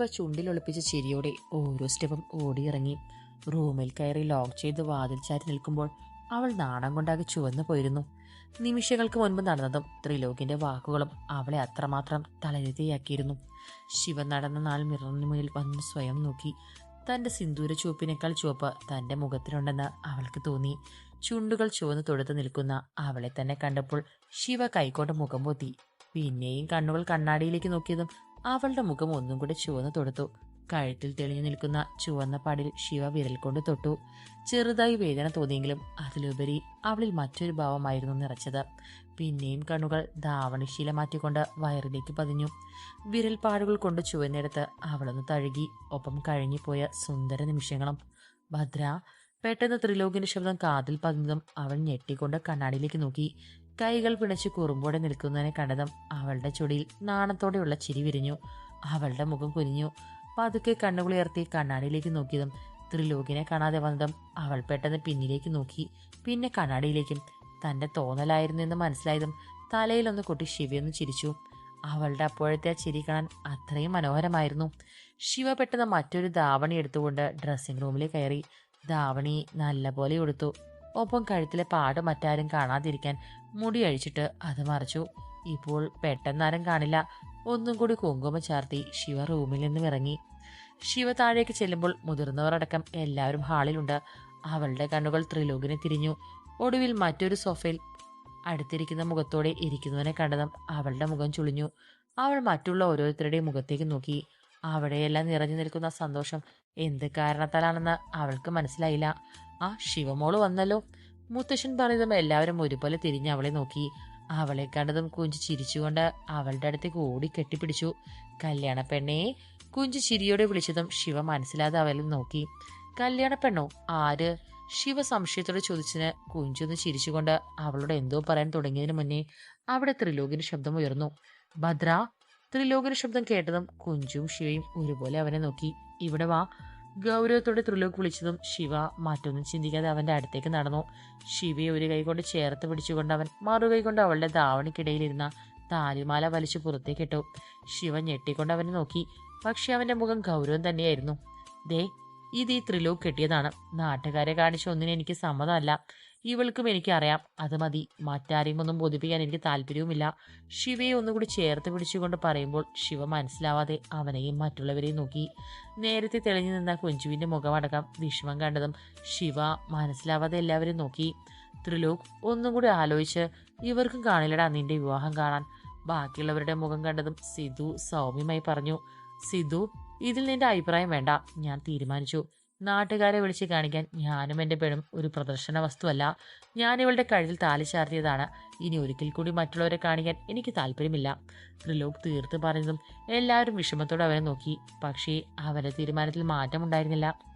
ശിവ ചുണ്ടിലൊളിപ്പിച്ച ചിരിയോടെ ഓരോ സ്റ്റെപ്പും ഓടിയിറങ്ങി. റൂമിൽ കയറി ലോക്ക് ചെയ്ത് വാതിൽ ചാരി നിൽക്കുമ്പോൾ അവൾ നാണം കൊണ്ടാകെ ചുവന്നു പോയിരുന്നു. നിമിഷങ്ങൾക്ക് മുൻപ് നടന്നതും ത്രിലോകിന്റെ വാക്കുകളും അവളെ അത്രമാത്രം തലരുതിയാക്കിയിരുന്നു ശിവ നടന്ന നാൾ മിററിന് മുന്നിൽ വന്ന് സ്വയം നോക്കി. തന്റെ സിന്ദൂര ചുവപ്പിനേക്കാൾ ചുവപ്പ് തന്റെ മുഖത്തിനുണ്ടെന്ന് അവൾക്ക് തോന്നി. ചുണ്ടുകൾ ചുവന്ന് തൊടുത്ത് നിൽക്കുന്ന അവളെ തന്നെ കണ്ടപ്പോൾ ശിവ കൈകൊണ്ട് മുഖം പൊത്തി. പിന്നെയും കണ്ണുകൾ കണ്ണാടിയിലേക്ക് നോക്കിയതും അവളുടെ മുഖം ഒന്നും കൂടെ ചുവന്ന് തൊടുത്തു. കഴുത്തിൽ തെളിഞ്ഞു നിൽക്കുന്ന ചുവന്ന പാടിൽ ശിവ വിരൽ കൊണ്ട് തൊട്ടു. ചെറുതായി വേദന തോന്നിയെങ്കിലും അതിലുപരി അവളിൽ മറ്റൊരു ഭാവമായിരുന്നു നിറച്ചത്. പിന്നെയും കണ്ണുകൾ ധാവണിശീല മാറ്റിക്കൊണ്ട് വയറിലേക്ക് പതിഞ്ഞു. വിരൽപ്പാടുകൾ കൊണ്ട് ചുവന്നെടുത്ത് അവളൊന്ന് തഴുകി ഒപ്പം കഴിഞ്ഞുപോയ സുന്ദര നിമിഷങ്ങളും. ഭദ്ര പെട്ടെന്ന് ത്രിലോകിന്റെ ശബ്ദം കാതിൽ പതിഞ്ഞതും അവൾ ഞെട്ടിക്കൊണ്ട് കണ്ണാടിയിലേക്ക് നോക്കി. കൈകൾ പിണച്ച് കുറുമ്പോടെ നിൽക്കുന്നതിനെ കണ്ടതും അവളുടെ ചുടിയിൽ നാണത്തോടെയുള്ള ചിരി വിരിഞ്ഞു. അവളുടെ മുഖം കുനിഞ്ഞു. പതുക്കെ കണ്ണുകുളിയർത്തി കണ്ണാടിയിലേക്ക് നോക്കിയതും ത്രിലോകിനെ കാണാതെ വന്നതും അവൾ പെട്ടെന്ന് പിന്നിലേക്ക് നോക്കി. പിന്നെ കണ്ണാടിയിലേക്കും തന്റെ തോന്നലായിരുന്നു എന്ന് മനസ്സിലായതും തലയിലൊന്ന് കൊട്ടി ശിവയൊന്ന് ചിരിച്ചു. അവളുടെ അപ്പോഴത്തെ ആ ചിരി കാണാൻ അത്രയും മനോഹരമായിരുന്നു. ശിവ പെട്ടെന്ന് മറ്റൊരു ധാവണി എടുത്തുകൊണ്ട് ഡ്രസ്സിംഗ് റൂമിൽ കയറി. ധാവണി നല്ലപോലെ ഉടുത്തു. ഒപ്പം കഴുത്തിലെ പാട് മറ്റാരും കാണാതിരിക്കാൻ മുടി അഴിച്ചിട്ട് അത് മറിച്ചു. ഇപ്പോൾ പെട്ടെന്നാരും കാണില്ല. ഒന്നും കൂടി കുങ്കുമ ചാർത്തി ശിവ റൂമിൽ നിന്നും ഇറങ്ങി. ശിവ താഴേക്ക് ചെല്ലുമ്പോൾ മുതിർന്നവരടക്കം എല്ലാവരും ഹാളിലുണ്ട്. അവളുടെ കണ്ണുകൾ ത്രിലോകിനെ തിരിഞ്ഞു. ഒടുവിൽ മറ്റൊരു സോഫയിൽ അടുത്തിരിക്കുന്ന മുഖത്തോടെ ഇരിക്കുന്നവനെ കണ്ടതും അവളുടെ മുഖം ചുളിഞ്ഞു. അവൾ മറ്റുള്ള ഓരോരുത്തരുടെയും മുഖത്തേക്ക് നോക്കി. അവിടെയെല്ലാം നിറഞ്ഞു നിൽക്കുന്ന സന്തോഷം എന്ത് കാരണത്താലാണെന്ന് അവൾക്ക് മനസ്സിലായില്ല. ആ ശിവമോൾ വന്നല്ലോ. മുത്തശ്ശൻ പറഞ്ഞതും എല്ലാവരും ഒരുപോലെ തിരിഞ്ഞ് അവളെ നോക്കി. അവളെ കണ്ടതും കുഞ്ചു ചിരിച്ചുകൊണ്ട് അവളുടെ അടുത്തേക്ക് ഓടി കെട്ടിപ്പിടിച്ചു. കല്യാണ പെണ്ണേ കുഞ്ചു ചിരിയോടെ വിളിച്ചതും ശിവ മനസ്സിലാതെ അവളെ നോക്കി. കല്യാണ പെണ്ണോ ആര്? ശിവ സംശയത്തോടെ ചോദിച്ചതിന് കുഞ്ചൊന്ന് ചിരിച്ചുകൊണ്ട് അവളോട് എന്തോ പറയാൻ തുടങ്ങിയതിനു മുന്നേ അവിടെ ത്രിലോകിന് ശബ്ദം ഉയർന്നു. ഭദ്ര ത്രിലോകിന് ശബ്ദം കേട്ടതും കുഞ്ചും ശിവയും ഒരുപോലെ അവനെ നോക്കി. ഇവിടെ വാ ഗൗരവത്തോടെ ത്രിലോക്ക് വിളിച്ചതും ശിവ മറ്റൊന്നും ചിന്തിക്കാതെ അവന്റെ അടുത്തേക്ക് നടന്നു. ശിവയെ ഒരു കൈകൊണ്ട് ചേർത്ത് പിടിച്ചുകൊണ്ട് അവൻ മറുകൈ കൊണ്ട് അവളുടെ ധാവണിക്കിടയിലിരുന്ന താലിമാല വലിച്ചു പുറത്തേക്കിട്ടു. ശിവ ഞെട്ടിക്കൊണ്ട് അവനെ നോക്കി. പക്ഷെ അവന്റെ മുഖം ഗൗരവം തന്നെയായിരുന്നു. ദേ ഇത് ഈ ത്രിലോക് കെട്ടിയതാണ്. നാട്ടുകാരെ കാണിച്ച ഒന്നിനും എനിക്ക് സമ്മതമല്ല. ഇവൾക്കും എനിക്കറിയാം. അത് മതി. മറ്റാരെയും ഒന്നും ബോധിപ്പിക്കാൻ എനിക്ക് താല്പര്യവുമില്ല. ശിവയെ ഒന്നുകൂടി ചേർത്ത് പിടിച്ചുകൊണ്ട് പറയുമ്പോൾ ശിവ മനസ്സിലാവാതെ അവനെയും മറ്റുള്ളവരെയും നോക്കി. നേരത്തെ തെളിഞ്ഞു നിന്ന കുഞ്ചുവിന്റെ മുഖമടക്കം വിഷമം കണ്ടതും ശിവ മനസ്സിലാവാതെ എല്ലാവരെയും നോക്കി. ത്രിലോക് ഒന്നും കൂടി ആലോചിച്ച് ഇവർക്കും കാണില്ലടാ നിന്റെ വിവാഹം കാണാൻ. ബാക്കിയുള്ളവരുടെ മുഖം കണ്ടതും സിധു സൗമ്യമായി പറഞ്ഞു. സിധു ഇതിൽ നിന്റെ അഭിപ്രായം വേണ്ട. ഞാൻ തീരുമാനിച്ചു. നാട്ടുകാരെ വിളിച്ച് കാണിക്കാൻ ഞാനും എന്റെ പെണ്ണും ഒരു പ്രദർശന വസ്തുവല്ല. ഞാൻ ഇവളുടെ കഴുത്തിൽ താലി ചാർത്തിയതാണ്. ഇനി ഒരിക്കൽ കൂടി മറ്റുള്ളവരെ കാണിക്കാൻ എനിക്ക് താല്പര്യമില്ല. ത്രിലോക് തീർത്ത് പറഞ്ഞതും എല്ലാവരും വിഷമത്തോടെ അവനെ നോക്കി. പക്ഷേ അവരുടെ തീരുമാനത്തിൽ മാറ്റമുണ്ടായിരുന്നില്ല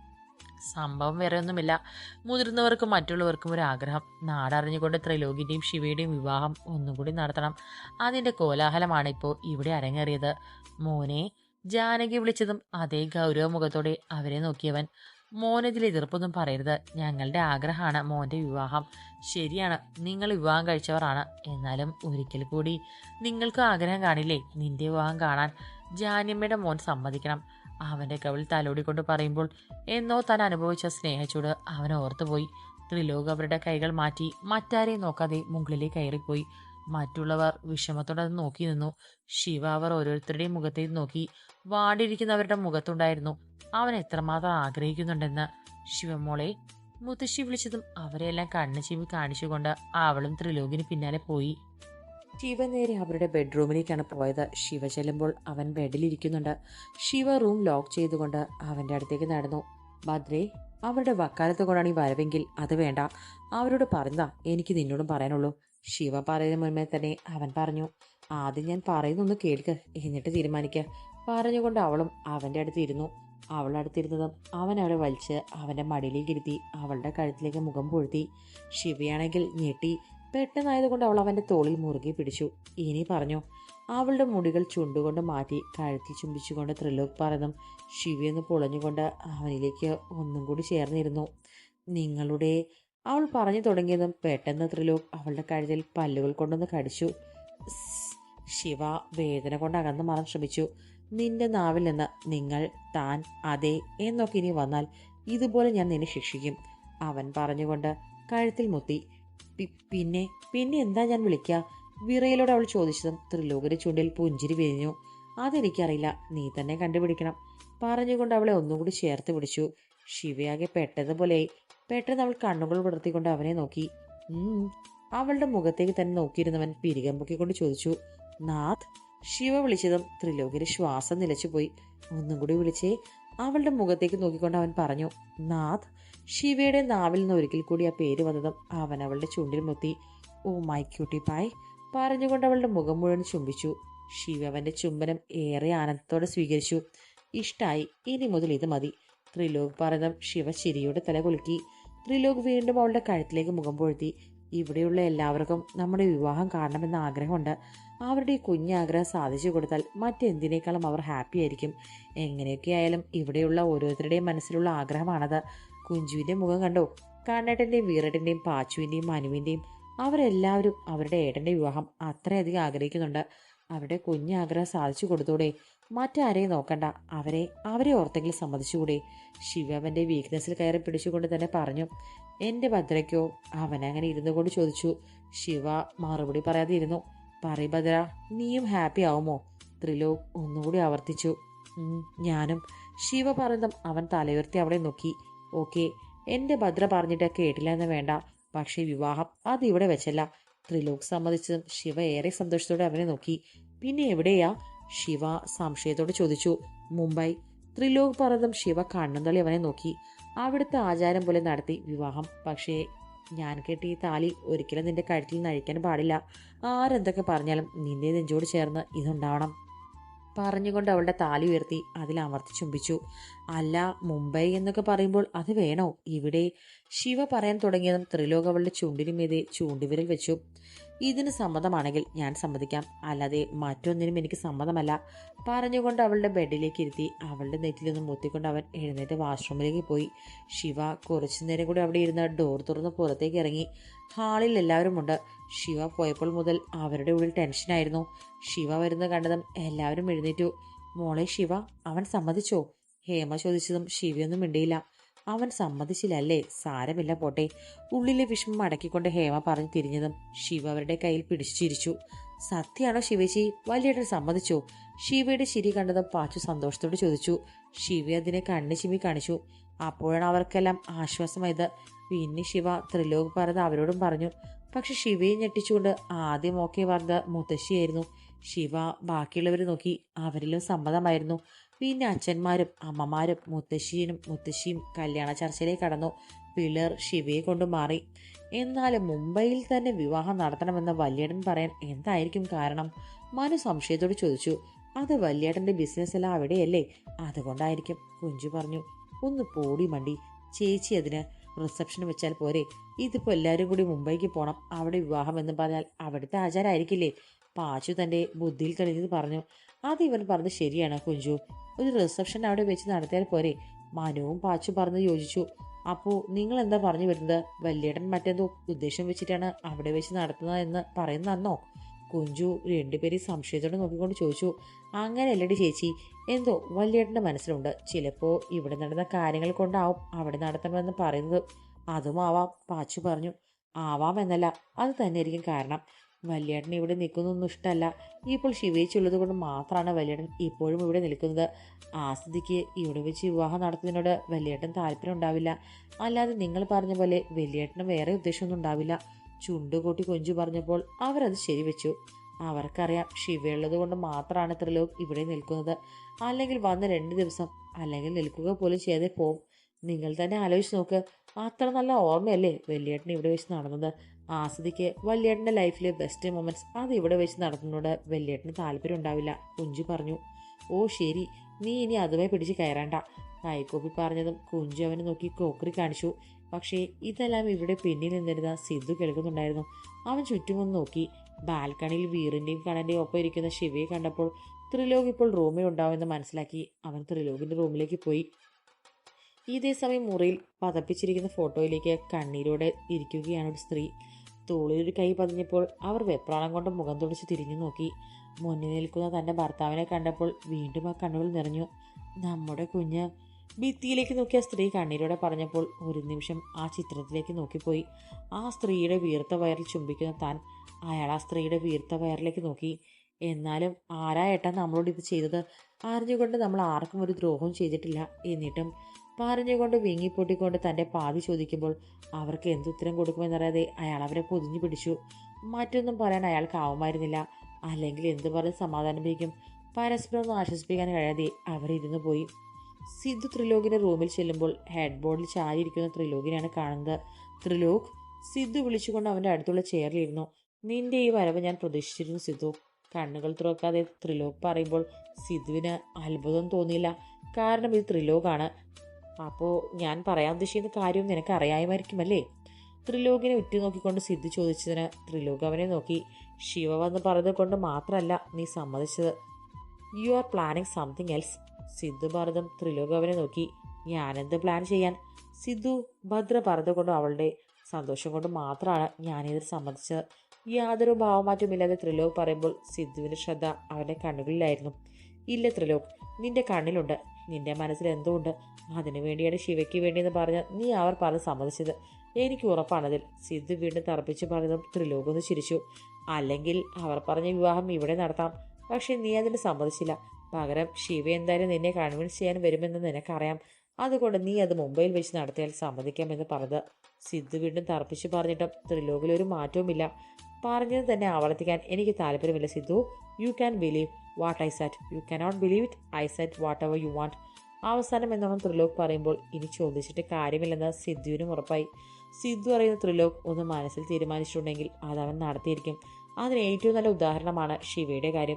സംഭവം വേറെ ഒന്നുമില്ല. മുതിർന്നവർക്കും മറ്റുള്ളവർക്കും ഒരു ആഗ്രഹം. നാടറിഞ്ഞുകൊണ്ട് ത്രിലോകിന്റെയും ശിവയുടെയും വിവാഹം ഒന്നുകൂടി നടത്തണം. അതിന്റെ കോലാഹലമാണ് ഇപ്പോൾ ഇവിടെ അരങ്ങേറിയത്. മോനെ ജാനകി വിളിച്ചതും അതേ ഗൗരവ മുഖത്തോടെ അവരെ നോക്കിയവൻ മോനതിൽ എതിർപ്പൊന്നും പറയരുത്. ഞങ്ങളുടെ ആഗ്രഹമാണ് മോന്റെ വിവാഹം. ശരിയാണ് നിങ്ങൾ വിവാഹം കഴിച്ചവരാണ്. എന്നാലും ഒരിക്കൽ കൂടി നിങ്ങൾക്ക് ആഗ്രഹം കാണില്ലേ? നിന്റെ വിവാഹം കാണാൻ ജാനിയമ്മയുടെ മോൻ സമ്മതിക്കണം. അവന്റെ കവിൾ തലോടിക്കൊണ്ട് പറയുമ്പോൾ എന്നോ താൻ അനുഭവിച്ച സ്നേഹച്ചൂട് അവൻ ഓർത്തുപോയി. ത്രിലോക അവരുടെ കൈകൾ മാറ്റി മറ്റാരെയും നോക്കാതെ മുകളിലേക്ക് കയറിപ്പോയി. മറ്റുള്ളവർ വിഷമത്തോടെ അത് നോക്കി നിന്നു. ശിവ അവർ ഓരോരുത്തരുടെയും മുഖത്തേക്ക് നോക്കി വാടിയിരിക്കുന്നവരുടെ മുഖത്തുണ്ടായിരുന്നു. അവൻ എത്രമാത്രം ആഗ്രഹിക്കുന്നുണ്ടെന്ന്. ശിവമോളെ മുത്തശ്ശി വിളിച്ചതും അവരെല്ലാം കണ്ണു ചിമ്മി കാണിച്ചുകൊണ്ട് അവളും ത്രിലോകിന് പിന്നാലെ പോയി. ശിവ നേരെ അവരുടെ ബെഡ്റൂമിലേക്കാണ് പോയത്. ശിവ ചെല്ലുമ്പോൾ അവൻ ബെഡിലിരിക്കുന്നുണ്ട്. ശിവ റൂം ലോക്ക് ചെയ്തുകൊണ്ട് അവന്റെ അടുത്തേക്ക് നടന്നു. ഭദ്രേ അവരുടെ വക്കാലത്ത് കൊണ്ടാണ് ഈ വരവെങ്കിൽ. അത് വേണ്ട. അവരോട് പറഞ്ഞതാ എനിക്ക് നിന്നോടും പറയാനുള്ളൂ. ശിവ പറയുന്നതിന് മുൻപേ തന്നെ അവൻ പറഞ്ഞു ആദ്യം ഞാൻ പറയുന്നൊന്ന് കേൾക്ക് എന്നിട്ട് തീരുമാനിക്ക. പറഞ്ഞുകൊണ്ട് അവളും അവന്റെ അടുത്ത് ഇരുന്നു. അവൾ അടുത്തിരുന്നതും അവൻ അവളെ വലിച്ച് അവന്റെ മടിയിലേക്ക് ഇരുത്തി അവളുടെ കഴുത്തിലേക്ക് മുഖം പൊഴുത്തി. ശിവയാണെങ്കിൽ ഞെട്ടി പെട്ടെന്നായതുകൊണ്ട് അവൾ അവന്റെ തോളിൽ മുറുകെ പിടിച്ചു. ഇനി പറഞ്ഞു അവളുടെ മുടികൾ ചുണ്ടുകൊണ്ട് മാറ്റി കഴുത്തിൽ ചുംബിച്ചുകൊണ്ട് ത്രിലോക് പറഞ്ഞതും ശിവയൊന്ന് പൊളഞ്ഞുകൊണ്ട് അവനിലേക്ക് ഒന്നും കൂടി ചേർന്നിരുന്നു. നിങ്ങളുടെ അവൾ പറഞ്ഞു തുടങ്ങിയതും പെട്ടെന്ന് ത്രിലോക് അവളുടെ കഴുതിൽ പല്ലുകൾ കൊണ്ടൊന്ന് കടിച്ചു. ശിവ വേദന കൊണ്ട് അകന്നു മാറാൻ ശ്രമിച്ചു. നിന്റെ നാവിൽ നിന്ന് നിങ്ങൾ താൻ അതെ എന്നൊക്കെ ഇനി വന്നാൽ ഇതുപോലെ ഞാൻ നിന്നെ ശിക്ഷിക്കും അവൻ പറഞ്ഞുകൊണ്ട് കഴുത്തിൽ മുത്തി. പിന്നെ പിന്നെ എന്താ ഞാൻ വിളിക്കുക വിറയിലോട് അവൾ ചോദിച്ചതും ത്രിലോകന്റെ ചുണ്ടിൽ പുഞ്ചിരി വിരിഞ്ഞു. അതെനിക്കറിയില്ല നീ തന്നെ കണ്ടുപിടിക്കണം പറഞ്ഞുകൊണ്ട് അവളെ ഒന്നുകൂടി ചേർത്ത് പിടിച്ചു. ശിവയാകെ പെട്ടതുപോലെയായി. പെട്ടെന്ന് അവൾ കണ്ണുകൾ വിടർത്തിക്കൊണ്ട് അവനെ നോക്കി. അവളുടെ മുഖത്തേക്ക് തന്നെ നോക്കിയിരുന്നവൻ പിരികം പൊക്കിക്കൊണ്ട് ചോദിച്ചു നാഥ്? ശിവ വിളിച്ചതും ത്രിലോകിന് ശ്വാസം നിലച്ചുപോയി. ഒന്നും കൂടി വിളിച്ചേ. അവളുടെ മുഖത്തേക്ക് നോക്കിക്കൊണ്ട് അവൻ പറഞ്ഞു നാഥ്? ശിവയുടെ നാവിൽ നിന്ന് ഒരിക്കൽ കൂടി ആ പേര് വന്നതും അവൻ അവളുടെ ചുണ്ടിൽ മുത്തി ഓ മൈ ക്യൂട്ടി പായ് പറഞ്ഞുകൊണ്ട് അവളുടെ മുഖം മുഴുവൻ ചുംബിച്ചു. ശിവ അവന്റെ ചുംബനം ഏറെ ആനന്ദത്തോടെ സ്വീകരിച്ചു. ഇഷ്ടായി ഇനി മുതൽ ഇത് മതി ത്രിലോക് പറഞ്ഞതും ശിവ ചിരിയോടെ തല കുലുക്കി. ത്രിലോക് വീണ്ടും അവളുടെ കഴുത്തിലേക്ക് മുഖം പൊഴുത്തി. ഇവിടെയുള്ള എല്ലാവർക്കും നമ്മുടെ വിവാഹം കാണണമെന്ന ആഗ്രഹമുണ്ട്. അവരുടെ കുഞ്ഞാഗ്രഹം സാധിച്ചു കൊടുത്താൽ മറ്റെന്തിനേക്കാളും അവർ ഹാപ്പി ആയിരിക്കും. എങ്ങനെയൊക്കെ ആയാലും ഇവിടെയുള്ള ഓരോരുത്തരുടെയും മനസ്സിലുള്ള ആഗ്രഹമാണത്. കുഞ്ചുവിന്റെ മുഖം കണ്ടോ? കണ്ണേട്ടന്റെയും വീറേട്ടന്റെയും പാച്ചുവിന്റെയും മനുവിന്റെയും അവരെല്ലാവരും അവരുടെ ഏട്ടന്റെ വിവാഹം അത്രയധികം ആഗ്രഹിക്കുന്നുണ്ട്. അവരുടെ കുഞ്ഞാഗ്രഹം സാധിച്ചു കൊടുത്തൂടെ മറ്റാരെയും നോക്കണ്ട. അവരെ അവരെ ഓർത്തെങ്കിലും സമ്മതിച്ചുകൂടെ? ശിവവന്റെ വീക്ക്നെസ്സിൽ കയറി പിടിച്ചുകൊണ്ട് തന്നെ പറഞ്ഞു. എന്റെ ഭദ്രയ്ക്കോ? അവനങ്ങനെ ഇരുന്നു കൊണ്ട് ചോദിച്ചു. ശിവ മറുപടി പറയാതെ ഇരുന്നു പറയും ഭദ്ര നീയും ഹാപ്പി ആവുമോ? ത്രിലോക് ഒന്നുകൂടി ആവർത്തിച്ചു. "ഉം, ഞാനും. ശിവ പറയുന്നതും അവൻ തലയുയർത്തി അവിടെ നോക്കി. ഓക്കെ എന്റെ ഭദ്ര പറഞ്ഞിട്ട് കേട്ടില്ല എന്ന് വേണ്ട. പക്ഷേ വിവാഹം അത് ഇവിടെ വെച്ചല്ല. ത്രിലോക് സമ്മതിച്ചതും ശിവ ഏറെ സന്തോഷത്തോടെ അവനെ നോക്കി. പിന്നെ എവിടെയാ? ശിവ സംശയത്തോടെ ചോദിച്ചു മുംബൈ? ത്രിലോക് പർവതം. ശിവ കണ്ണും അവനെ നോക്കി. അവിടുത്തെ ആചാരം പോലെ നടത്തി വിവാഹം. പക്ഷേ ഞാൻ കേട്ടി ഈ താലി ഒരിക്കലും നിന്റെ കഴുത്തിൽ നിന്ന് അഴിക്കാൻ പാടില്ല. ആരെന്തൊക്കെ പറഞ്ഞാലും നിന്റെ നെഞ്ചോട് ചേർന്ന് ഇതുണ്ടാവണം. പറഞ്ഞുകൊണ്ട് അവളുടെ താലി ഉയർത്തി അതിൽ അമർത്തി ചുംബിച്ചു. അല്ല മുംബൈ എന്നൊക്കെ പറയുമ്പോൾ അത് വേണോ? ഇവിടെ? ശിവ പറയാൻ തുടങ്ങിയതും ത്രിലോക് അവളുടെ ചൂണ്ടിനുമീതെ ചൂണ്ടുവിരൽ വെച്ചു. ഇതിന് സമ്മതമാണെങ്കിൽ ഞാൻ സമ്മതിക്കാം. അല്ലാതെ മറ്റൊന്നിനും എനിക്ക് സമ്മതമല്ല. പറഞ്ഞുകൊണ്ട് അവളുടെ ബെഡിലേക്ക് ഇരുത്തി അവളുടെ നെറ്റിൽ നിന്ന് മുത്തിക്കൊണ്ട് അവൻ എഴുന്നേറ്റ് വാഷ്റൂമിലേക്ക് പോയി. ശിവ കുറച്ചു നേരം കൂടി അവിടെ ഇരുന്ന് ഡോർ തുറന്ന് പുറത്തേക്ക് ഇറങ്ങി. ഹാളിൽ എല്ലാവരും ഉണ്ട്. ശിവ പോയപ്പോൾ മുതൽ അവരുടെ ഉള്ളിൽ ടെൻഷനായിരുന്നു ശിവ വരുന്ന കണ്ടതും എല്ലാവരും എഴുന്നേറ്റു. മോളെ ശിവ അവൻ സമ്മതിച്ചോ? ഹേമ ചോദിച്ചതും ശിവയൊന്നും മിണ്ടിയില്ല. അവൻ സമ്മതിച്ചില്ലല്ലേ? സാരമില്ല പോട്ടെ. ഉള്ളിലെ വിഷമം അടക്കിക്കൊണ്ട് ഹേമ പറഞ്ഞു തിരിഞ്ഞതും ശിവ അവരുടെ കയ്യിൽ പിടിച്ചു ചിരിച്ചു സത്യാണോ ശിവജി വലിയേട്ടൻ സമ്മതിച്ചു? ശിവയുടെ ചിരി കണ്ടതും പാച്ചു സന്തോഷത്തോട് ചോദിച്ചു. ശിവ അതിനെ കണ്ണു ചിമ്മി കാണിച്ചു. അപ്പോഴാണ് അവർക്കെല്ലാം ആശ്വാസമായത്. പിന്നെ ശിവ ത്രിലോക് പറഞ്ഞത് അവരോടും പറഞ്ഞു. പക്ഷെ ശിവയെ ഞെട്ടിച്ചുകൊണ്ട് ആദ്യം ഓക്കെ പറഞ്ഞത് മുത്തശ്ശിയായിരുന്നു. ശിവ ബാക്കിയുള്ളവരെ നോക്കി അവരിലും സമ്മതമായിരുന്നു. പിന്നെ അച്ഛന്മാരും അമ്മമാരും മുത്തശ്ശിയും മുത്തശ്ശിയും കല്യാണ ചർച്ചയിലേക്ക് കടന്നു. പിള്ളേർ ശിവയെ കൊണ്ട് മാറി. എന്നാൽ മുംബൈയിൽ തന്നെ വിവാഹം നടത്തണമെന്ന് വല്യേട്ടൻ പറയാൻ എന്തായിരിക്കും കാരണം? മനു സംശയത്തോട് ചോദിച്ചു. അത് വല്യേട്ടന്റെ ബിസിനസ് എല്ലാം അവിടെയല്ലേ? അതുകൊണ്ടായിരിക്കും കുഞ്ചു പറഞ്ഞു. ഒന്ന് പോടി മണ്ടി. ചേച്ചി അതിന് റിസപ്ഷൻ വെച്ചാൽ പോരെ. ഇതിപ്പോൾ എല്ലാവരും കൂടി മുംബൈക്ക് പോകണം അവിടെ വിവാഹം എന്ന് പറഞ്ഞാൽ അവിടുത്തെ ആചാരമായിരിക്കില്ലേ? പാച്ചു തന്റെ ബുദ്ധിയിൽ കളിച്ചത് പറഞ്ഞു. അത് ഇവൻ പറഞ്ഞത് ശരിയാണ് കുഞ്ചു. ഒരു റിസപ്ഷൻ അവിടെ വെച്ച് നടത്തിയാൽ പോരെ. മനുവും പാച്ചു പറഞ്ഞ് യോജിച്ചു. അപ്പോൾ നിങ്ങൾ എന്താ പറഞ്ഞു വരുന്നത്? വല്യേട്ടൻ മറ്റെന്തോ ഉദ്ദേശം വെച്ചിട്ടാണ് അവിടെ വെച്ച് നടത്തുന്നത് എന്ന് പറയുന്നതെന്നോ കുഞ്ചു രണ്ടുപേരെയും സംശയത്തോടെ നോക്കിക്കൊണ്ട് ചോദിച്ചു. അങ്ങനെ അല്ലടി ചേച്ചി. എന്തോ വല്യേട്ടന്റെ മനസ്സിലുണ്ട്. ചിലപ്പോൾ ഇവിടെ നടന്ന കാര്യങ്ങൾ കൊണ്ടാവും അവിടെ നടത്തണമെന്ന് പറയുന്നത്. അതുമാവാം പാച്ചു പറഞ്ഞു. ആവാം എന്നല്ല. അത് തന്നെയായിരിക്കും കാരണം. വല്യേട്ടൻ ഇവിടെ നിൽക്കുന്നൊന്നും ഇഷ്ടമല്ല. ഇപ്പോൾ ശിവേച്ചുള്ളത് കൊണ്ട് മാത്രമാണ് വല്യേട്ടൻ ഇപ്പോഴും ഇവിടെ നിൽക്കുന്നത്. ആസ്തിക്ക് ഇവിടെ വെച്ച് വിവാഹം നടത്തുന്നതിനോട് വല്യേട്ടൻ താല്പര്യം ഉണ്ടാവില്ല. അല്ലാതെ നിങ്ങൾ പറഞ്ഞ പോലെ വലിയേട്ടന് വേറെ ഉദ്ദേശമൊന്നും ഉണ്ടാവില്ല. ചുണ്ടുകൂട്ടി കൊഞ്ചു പറഞ്ഞപ്പോൾ അവരത് ശരിവെച്ചു. അവർക്കറിയാം ശിവയുള്ളത് കൊണ്ട് മാത്രമാണ് ത്രിലോക് ഇവിടെ നിൽക്കുന്നത്. അല്ലെങ്കിൽ വന്ന് രണ്ട് ദിവസം അല്ലെങ്കിൽ നിൽക്കുക പോലും ചെയ്യാതെ പോവും. നിങ്ങൾ തന്നെ ആലോചിച്ച് നോക്ക്. അത്ര നല്ല ഓർമ്മയല്ലേ വലിയേട്ടൻ ഇവിടെ വെച്ച് നടന്നത്? ആസ്വദിക്ക് വല്യേട്ടന്റെ ലൈഫിലെ ബെസ്റ്റ് മൊമെന്റ്സ് അത് ഇവിടെ വെച്ച് നടത്തുന്നതോട് വല്യേട്ടന് താല്പര്യം ഉണ്ടാവില്ല. കുഞ്ചു പറഞ്ഞു ഓ ശരി. നീ ഇനി അതുമായി പിടിച്ച് കയറണ്ട. കൈക്കോപ്പി പറഞ്ഞതും കുഞ്ചു അവനെ നോക്കി കോക്കറി കാണിച്ചു. പക്ഷേ ഇതെല്ലാം ഇവിടെ പിന്നിൽ നിന്നിരുന്ന സിദ്ധു കേൾക്കുന്നുണ്ടായിരുന്നു. അവൻ ചുറ്റുമൊന്ന് നോക്കി. ബാൽക്കണിയിൽ വീറിന്റെയും കണന്റെയും ഒപ്പം ഇരിക്കുന്ന ശിവയെ കണ്ടപ്പോൾ ത്രിലോക് ഇപ്പോൾ റൂമിൽ ഉണ്ടാവുമെന്ന് മനസ്സിലാക്കി. അവൻ ത്രിലോകിന്റെ റൂമിലേക്ക് പോയി. ഇതേ സമയം മുറിയിൽ പതപ്പിച്ചിരിക്കുന്ന ഫോട്ടോയിലേക്ക് കണ്ണീരോടെ ഇരിക്കുകയാണ് ഒരു സ്ത്രീ. തോളിലൊരു കൈ പതിഞ്ഞപ്പോൾ അവർ വെപ്രാളം കൊണ്ട് മുഖം തുടച്ച് തിരിഞ്ഞു നോക്കി. മുന്നിൽ നിൽക്കുന്ന തന്റെ ഭർത്താവിനെ കണ്ടപ്പോൾ വീണ്ടും ആ കണ്ണുകൾ നിറഞ്ഞു. നമ്മുടെ കുഞ്ഞ് ഭിത്തിയിലേക്ക് നോക്കിയ സ്ത്രീ കണ്ണീരോടെ പറഞ്ഞപ്പോൾ ഒരു നിമിഷം ആ ചിത്രത്തിലേക്ക് നോക്കിപ്പോയി. ആ സ്ത്രീയുടെ വീർത്ത വയറിൽ ചുംബിക്കുന്ന താൻ അയാൾ ആ സ്ത്രീയുടെ വീർത്ത വയറിലേക്ക് നോക്കി. എന്നാലും ആരാ നമ്മളോട് ഇത് ചെയ്തത്? അറിഞ്ഞുകൊണ്ട് നമ്മൾ ആർക്കും ഒരു ദ്രോഹവും ചെയ്തിട്ടില്ല. എന്നിട്ടും പറഞ്ഞുകൊണ്ട് വീങ്ങിപ്പൊട്ടിക്കൊണ്ട് തന്റെ പാതി ചോദിക്കുമ്പോൾ അവർക്ക് എന്തുത്തരം കൊടുക്കുമെന്നറിയാതെ അയാൾ അവരെ പൊതിഞ്ഞു പിടിച്ചു. മറ്റൊന്നും പറയാൻ അയാൾക്ക് ആവുമായിരുന്നില്ല. അല്ലെങ്കിൽ എന്ത് പറഞ്ഞ് സമാധാനിപ്പിക്കും പരസ്പരം ഒന്ന് ആശ്വസിപ്പിക്കാൻ കഴിയാതെ അവരിരുന്നു പോയി. സിദ്ധു ത്രിലോകിന്റെ റൂമിൽ ചെല്ലുമ്പോൾ ഹെഡ് ബോർഡിൽ ചാരിയിരിക്കുന്ന ത്രിലോകിനെയാണ് കാണുന്നത്. ത്രിലോക് സിദ്ധു വിളിച്ചുകൊണ്ട് അവന്റെ അടുത്തുള്ള ചെയറിലിരുന്നു. നിന്റെ ഈ വരവ് ഞാൻ പ്രതീക്ഷിച്ചിരുന്നു സിദ്ധു. കണ്ണുകൾ തുറക്കാതെ ത്രിലോക് പറയുമ്പോൾ സിദ്ധുവിന് അത്ഭുതം തോന്നിയില്ല. കാരണം ഇത് ത്രിലോകാണ്. അപ്പോൾ ഞാൻ പറയാൻ ഉദ്ദേശിക്കുന്ന കാര്യം നിനക്ക് അറിയാമായിരിക്കുമല്ലേ? ത്രിലോകിനെ ഉറ്റുനോക്കിക്കൊണ്ട് സിദ്ധു ചോദിച്ചതിന് ത്രിലോക് അവനെ നോക്കി. ശിവ വന്ന് പറഞ്ഞത് കൊണ്ട് മാത്രമല്ല നീ സമ്മതിച്ചത്. You are planning something else Sidhu ഭാരതം ത്രിലോക് അവനെ നോക്കി. ഞാനെന്ത് പ്ലാൻ ചെയ്യാൻ? സിദ്ധു ഭദ്ര പറഞ്ഞതുകൊണ്ട് അവളുടെ സന്തോഷം കൊണ്ട് മാത്രമാണ് ഞാനിതിൽ സമ്മതിച്ചത്. യാതൊരു ഭാവമാറ്റമില്ലാതെ ത്രിലോക് പറയുമ്പോൾ സിദ്ധുവിന്റെ ശ്രദ്ധ അവന്റെ കണ്ണുകളിലായിരുന്നു. ഇല്ല ത്രിലോക് നിന്റെ കണ്ണിലുണ്ട്. നിന്റെ മനസ്സിൽ എന്തോ ഉണ്ട് അതിനു വേണ്ടിയാണ് ശിവയ്ക്ക് വേണ്ടിയെന്ന് പറഞ്ഞാൽ നീ അവർ പറഞ്ഞ് സമ്മതിച്ചത്. എനിക്ക് ഉറപ്പാണതിൽ സിദ്ധു വീണ്ടും തറപ്പിച്ച് പറഞ്ഞതും ത്രിലോകൊന്ന് ചിരിച്ചു. അല്ലെങ്കിൽ അവർ പറഞ്ഞ വിവാഹം ഇവിടെ നടത്താം. പക്ഷേ നീ അതിന് സമ്മതിച്ചില്ല. പകരം ശിവ എന്തായാലും നിന്നെ കൺവിൻസ് ചെയ്യാൻ വരുമെന്ന് നിനക്കറിയാം. അതുകൊണ്ട് നീ അത് മുംബൈയിൽ വെച്ച് നടത്തിയാൽ സമ്മതിക്കാമെന്ന് പറഞ്ഞത്. സിദ്ധു വീണ്ടും തറപ്പിച്ച് പറഞ്ഞിട്ടും ത്രിലോകിൽ ഒരു മാറ്റവുമില്ല. പറഞ്ഞത് തന്നെ ആവർത്തിക്കാൻ എനിക്ക് താല്പര്യമില്ല Sidhu. You can believe what I said you cannot believe it I said whatever you want അവസാനം എന്നോണം ത്രിലോക് പറയുമ്പോൾ ഇനി ചോദിച്ചിട്ട് കാര്യമില്ലെന്ന് സിദ്ധുവിനും ഉറപ്പായി. സിദ്ധു അറിയുന്ന ത്രിലോക് ഒന്ന് മനസ്സിൽ തീരുമാനിച്ചിട്ടുണ്ടെങ്കിൽ അത് അവൻ നടത്തിയിരിക്കും. അതിന് ഏറ്റവും നല്ല ഉദാഹരണമാണ് ശിവയുടെ കാര്യം.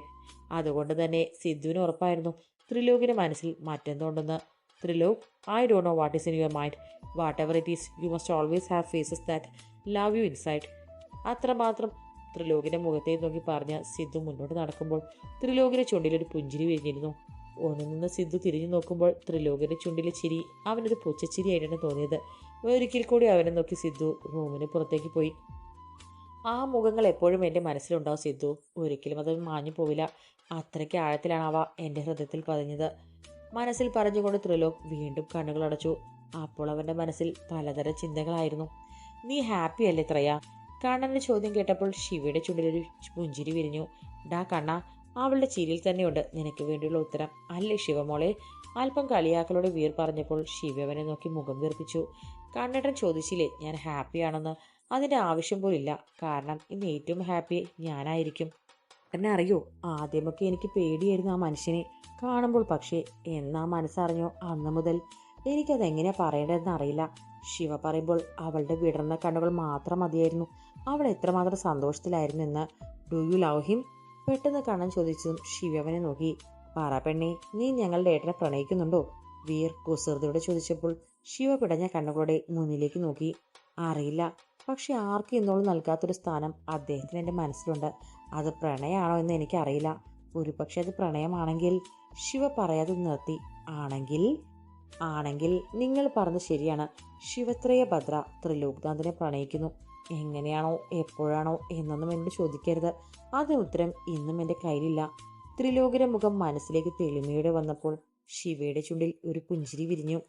അതുകൊണ്ട് തന്നെ സിദ്ധുവിന് ഉറപ്പായിരുന്നു ത്രിലോകിന്റെ മനസ്സിൽ മറ്റെന്തുണ്ടെന്ന്. Trilok I do know what is in your mind whatever it is you must always have faces that love you inside അത്രമാത്രം. ത്രിലോകിന്റെ മുഖത്തെ നോക്കി പറഞ്ഞ സിദ്ധു മുന്നോട്ട് നടക്കുമ്പോൾ ത്രിലോകിന്റെ ചുണ്ടിലൊരു പുഞ്ചിരി വിരിഞ്ഞിരുന്നു. ഒന്നു നിന്ന് സിദ്ധു തിരിഞ്ഞു നോക്കുമ്പോൾ ത്രിലോകിന്റെ ചുണ്ടിലെ ചിരി അവനൊരു പൊച്ചച്ചിരിയായിട്ടാണ് തോന്നിയത്. ഒരിക്കൽ കൂടി അവനെ നോക്കി സിദ്ധു റൂമിന് പുറത്തേക്ക് പോയി. ആ മുഖങ്ങൾ എപ്പോഴും എന്റെ മനസ്സിലുണ്ടാവും സിദ്ധു. ഒരിക്കലും അത് മാഞ്ഞു പോവില്ല. അത്രയ്ക്ക് ആഴത്തിലാണ് അവ എന്റെ ഹൃദയത്തിൽ പതിഞ്ഞത്. മനസ്സിൽ പറഞ്ഞുകൊണ്ട് ത്രിലോക് വീണ്ടും കണ്ണുകൾ അടച്ചു. അപ്പോൾ അവന്റെ മനസ്സിൽ പലതരം ചിന്തകളായിരുന്നു. നീ ഹാപ്പി അല്ലേ ത്രയ? കണ്ണന്റെ ചോദ്യം കേട്ടപ്പോൾ ശിവയുടെ ചുണ്ടിലൊരു പുഞ്ചിരി വിരിഞ്ഞു. ഡാ കണ്ണ അവളുടെ ചിരിയിൽ തന്നെയുണ്ട്. നിനക്ക് വേണ്ടിയുള്ള ഉത്തരം അല്ലേ ശിവമോളെ? അല്പം കളിയാക്കളോട് വീർ പറഞ്ഞപ്പോൾ ശിവവനെ നോക്കി മുഖം വീർപ്പിച്ചു കണ്ണേട്ടൻ ചോദിച്ചില്ലേ ഞാൻ ഹാപ്പിയാണെന്ന് അതിന്റെ ആവശ്യം പോലില്ല. കാരണം ഇന്ന് ഏറ്റവും ഹാപ്പി ഞാനായിരിക്കും. എന്നെ അറിയോ? ആദ്യമൊക്കെ എനിക്ക് പേടിയായിരുന്നു ആ മനുഷ്യനെ. കാണുമ്പോൾ പക്ഷേ എന്നാ മനസ്സറിഞ്ഞോ അന്ന് മുതൽ? എനിക്കത് എങ്ങനെ പറയേണ്ടതെന്ന് അറിയില്ല. ശിവ പറയുമ്പോൾ അവളുടെ വിടർന്ന കണ്ണുകൾ മാത്രം മതിയായിരുന്നു. അവൾ എത്രമാത്രം സന്തോഷത്തിലായിരുന്നു എന്ന്. ഡു യു ലവ് ഹിം പെട്ടെന്ന് കണ്ണൻ ചോദിച്ചതും ശിവവനെ നോക്കി. പാറ പെണ്ണെ നീ ഞങ്ങളുടെ ഏട്ടനെ പ്രണയിക്കുന്നുണ്ടോ? വീർ കുസൃതിയോടെ ചോദിച്ചപ്പോൾ ശിവ പിടഞ്ഞ കണ്ണുകളുടെ മുന്നിലേക്ക് നോക്കി. അറിയില്ല. പക്ഷെ ആർക്കും ഇന്നോളം നൽകാത്തൊരു സ്ഥാനം അദ്ദേഹത്തിന് എന്റെ മനസ്സിലുണ്ട്. അത് പ്രണയമാണോ എന്ന് എനിക്കറിയില്ല. ഒരുപക്ഷെ അത് പ്രണയമാണെങ്കിൽ ശിവ പറയാതെ നിർത്തി. ആണെങ്കിൽ ആണെങ്കിൽ നിങ്ങൾ പറഞ്ഞത് ശരിയാണ്. ശിവത്രയ ഭദ്ര ത്രിലോക്നാഥിനെ പ്രണയിക്കുന്നു. എങ്ങനെയാണോ എപ്പോഴാണോ എന്നൊന്നും എന്നോട് ചോദിക്കരുത്. അതിന് ഉത്തരം ഇന്നും എന്റെ കയ്യിലില്ല. ത്രിലോകിന്റെ മുഖം മനസ്സിലേക്ക് തെളിമയോടെ വന്നപ്പോൾ ശിവയുടെ ചുണ്ടിൽ ഒരു പുഞ്ചിരി വിരിഞ്ഞു.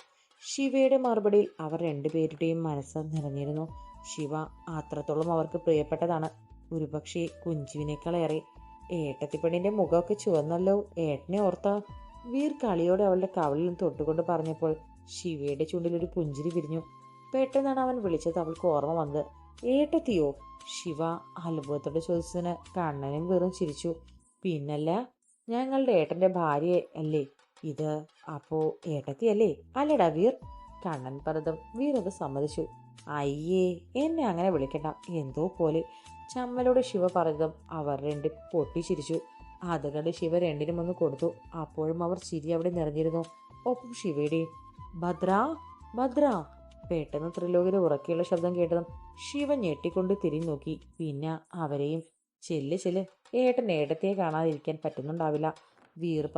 ശിവയുടെ മറുപടിയിൽ അവർ രണ്ടുപേരുടെയും മനസ്സ് നിറഞ്ഞിരുന്നു. ശിവ അത്രത്തോളം അവർക്ക് പ്രിയപ്പെട്ടതാണ്. ഒരുപക്ഷെ കുഞ്ചുവിനേക്കാളേറെ ഏട്ടത്തിപ്പെണ്ണിന്റെ മുഖമൊക്കെ ചുവന്നല്ലോ. ഏട്ടനെ ഓർത്താ. വീർ കളിയോടെ അവളുടെ കവളിലും തൊട്ടുകൊണ്ട് പറഞ്ഞപ്പോൾ ശിവയുടെ ചുണ്ടിൽ ഒരു പുഞ്ചിരി വിരിഞ്ഞു. പെട്ടെന്നാണ് അവൻ വിളിച്ചത്. അവൾക്ക് ഓർമ്മ വന്നത്. ഏട്ടത്തിയോ? ശിവ അത്ഭുതത്തോടെ ചോദിച്ചതിന് കണ്ണനും വെറും ചിരിച്ചു. പിന്നല്ല ഞങ്ങളുടെ ഏട്ടന്റെ ഭാര്യ അല്ലേ? ഇത് അപ്പോ ഏട്ടത്തിയല്ലേ? അല്ലടാ വീർ. കണ്ണൻ പരതം വീർ അത് സമ്മതിച്ചു. അയ്യേ എന്നെ അങ്ങനെ വിളിക്കണ്ട. എന്തോ പോലെ. ചമ്മലോട് ശിവ പറഞ്ഞതും അവർ രണ്ട് പൊട്ടിച്ചിരിച്ചു. അത് കണ്ട് ശിവ രണ്ടിനും ഒന്ന് കൊടുത്തു. അപ്പോഴും അവർ ചിരി അവിടെ നിറഞ്ഞിരുന്നു. ഒപ്പം ശിവയുടെ ഭദ്ര ഭദ്ര പെട്ടെന്ന് ത്രിലോകിന് ഉറക്കെയുള്ള ശബ്ദം കേട്ടതും ശിവ ഞെട്ടിക്കൊണ്ട് തിരിഞ്ഞു നോക്കി പിന്നെ അവരെയും ചെല്ല് ചെല്ല് ഏട്ടൻ ഏട്ടത്തെ കാണാതിരിക്കാൻ പറ്റുന്നുണ്ടാവില്ല. വീർ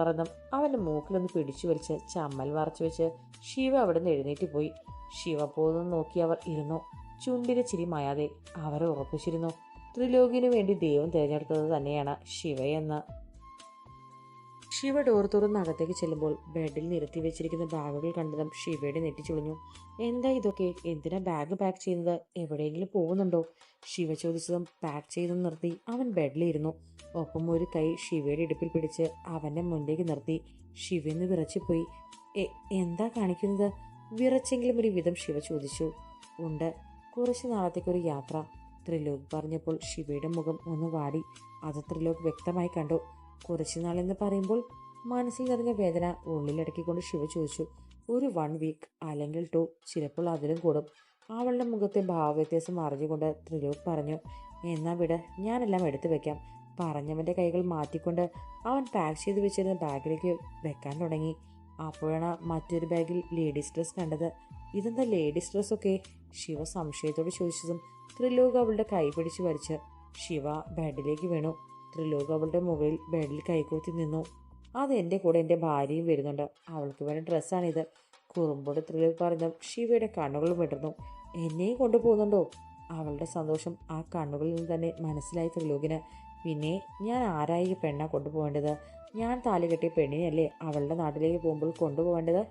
അവന്റെ മൂക്കിലൊന്ന് പിടിച്ചു വലിച്ച് ചമ്മൽ വറച്ചു വെച്ച് ശിവ അവിടെ നിന്ന് എഴുന്നേറ്റ് പോയി. ശിവ പോകുന്നു നോക്കി അവർ ഇരുന്നു. ചുണ്ടിലെ ചിരി മായാതെ അവരെ ഉറപ്പിച്ചിരുന്നു. ത്രിലോകിനു വേണ്ടി ദൈവം തിരഞ്ഞെടുത്തത് തന്നെയാണ് ശിവയെന്ന്. ശിവ ഡോർ തുറന്ന് അകത്തേക്ക് ചെല്ലുമ്പോൾ ബെഡിൽ നിരത്തി വെച്ചിരിക്കുന്ന ബാഗുകൾ കണ്ടതും ശിവയുടെ നെറ്റിച്ചുളിഞ്ഞു എന്താ ഇതൊക്കെ? എന്തിനാ ബാഗ് പാക്ക് ചെയ്യുന്നത്? എവിടെയെങ്കിലും പോകുന്നുണ്ടോ? ശിവ ചോദിച്ചതും പാക്ക് ചെയ്തും നിർത്തി അവൻ ബെഡിലിരുന്നു ഒപ്പം ഒരു കൈ ശിവയുടെ ഇടുപ്പിൽ പിടിച്ച് അവന്റെ മുന്നിലേക്ക് നിർത്തി. ശിവന്ന് വിറച്ചുപോയി "എ- എന്താ കാണിക്കുന്നത്? വിറച്ചെങ്കിലും ഒരു വിധം ശിവ ചോദിച്ചു. ഉണ്ട്. കുറച്ച് നാളത്തേക്കൊരു യാത്ര. ത്രിലോക് പറഞ്ഞപ്പോൾ ശിവയുടെ മുഖം ഒന്ന് വാടി. അത് ത്രിലോക് വ്യക്തമായി കണ്ടു. കുറച്ചു നാളെന്ന് പറയുമ്പോൾ മനസ്സിൽ നിറഞ്ഞ വേദന ഉള്ളിലടക്കിക്കൊണ്ട് ശിവ ചോദിച്ചു ഒരു വൺ വീക്ക് അല്ലെങ്കിൽ ടു ചിലപ്പോൾ അതിലും കൂടും. അവളുടെ മുഖത്തെ ഭാവവ്യത്യാസം അറിഞ്ഞുകൊണ്ട് ത്രിലോക് പറഞ്ഞു എന്നാ വിട് ഞാനെല്ലാം എടുത്തു വെക്കാം. പറഞ്ഞവന്റെ കൈകൾ മാറ്റിക്കൊണ്ട് അവൻ പാക്ക് ചെയ്ത് വെച്ചിരുന്ന ബാഗിലേക്ക് വെക്കാൻ തുടങ്ങി. അപ്പോഴാണ് മറ്റൊരു ബാഗിൽ ലേഡീസ് ഡ്രസ് കണ്ടത്. ഇതെന്താ ലേഡീസ് ഡ്രസ് ഒക്കെ? ശിവ സംശയത്തോട് ചോദിച്ചതും ത്രിലോക അവളുടെ കൈ പിടിച്ച് വലിച്ച് ശിവ ബെഡിലേക്ക് വീണു. ത്രിലോക അവളുടെ മുകളിൽ ബെഡിൽ കൈകൂത്തി നിന്നു. അത് എന്റെ കൂടെ എന്റെ ഭാര്യയും വരുന്നുണ്ട്. അവൾക്ക് വേണ്ട ഡ്രസ്സാണിത്. കുറുമ്പോട് ത്രിലോക് പറഞ്ഞ ശിവയുടെ കണ്ണുകൾ വിടർന്നു. എന്നെയും കൊണ്ടുപോകുന്നുണ്ടോ? അവളുടെ സന്തോഷം ആ കണ്ണുകളിൽ നിന്ന് തന്നെ മനസ്സിലായി ത്രിലോകിന്. പിന്നെ ഞാൻ ആരായി പെണ്ണ കൊണ്ടുപോകേണ്ടത്? ഞാൻ താലി കെട്ടിയ പെണ്ണിനല്ലേ അവളുടെ നാട്ടിലേക്ക് പോകുമ്പോൾ കൊണ്ടുപോകേണ്ടത്?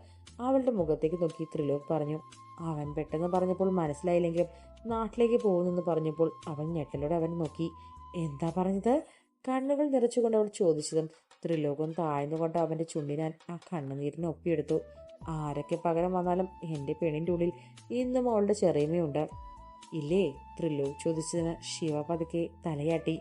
അവളുടെ മുഖത്തേക്ക് നോക്കി ത്രിലോക് പറഞ്ഞു. അവൻ പെട്ടെന്ന് പറഞ്ഞപ്പോൾ മനസ്സിലായില്ലെങ്കിലും നാട്ടിലേക്ക് പോകുന്നെന്ന് പറഞ്ഞപ്പോൾ അവൻ ഞെട്ടലോടെ അവൻ നോക്കി. എന്താ പറഞ്ഞത്? കണ്ണുകൾ നിറച്ചുകൊണ്ട് അവൾ ചോദിച്ചതും ത്രിലോകം താഴ്ന്നുകൊണ്ട് അവന്റെ ചുണ്ടിനാൽ ആ കണ്ണുനീരിനെ ഒപ്പിയെടുത്തു. ആരൊക്കെ പകരം വന്നാലും എന്റെ പെണ്ണിന്റെ ഉള്ളിൽ ഇന്നും അവളുടെ ചെറിയമയുണ്ട് ഇല്ലേ? ത്രിലോക് ചോദിച്ചതിന് ശിവ പതുക്കെ തലയാട്ടി.